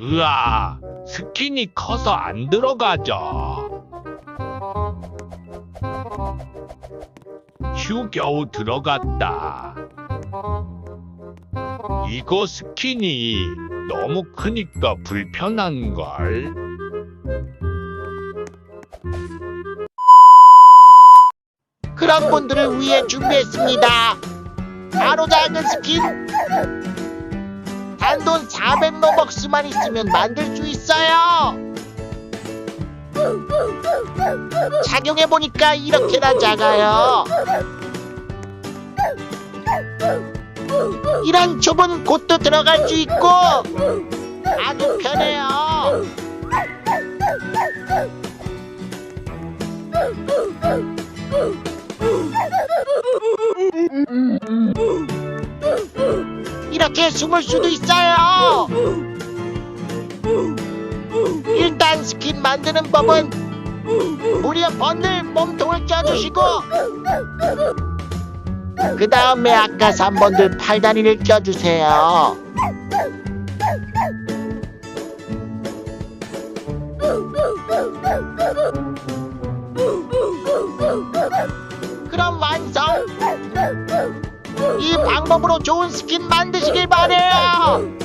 으아, 스킨이 커서 안 들어가죠. 휴 겨우 들어갔다. 이거 스킨이 너무 크니까 불편한걸? 그런 분들을 위해 준비했습니다. 바로 작은 스킨. 단돈 400로벅스만 있으면 만들 수 있어요. 착용해보니까 이렇게나 작아요. 이런 좁은 곳도 들어갈 수 있고 아주 편해요. 이렇게 숨을 수도 있어요. 일단 스킨 만드는 법은 무려 번들 몸통을 껴주시고 그 다음에 아까 3번들 팔다리를 껴주세요. 그럼 완성! 이 방법으로 좋은 스킨 만드시길 바래요.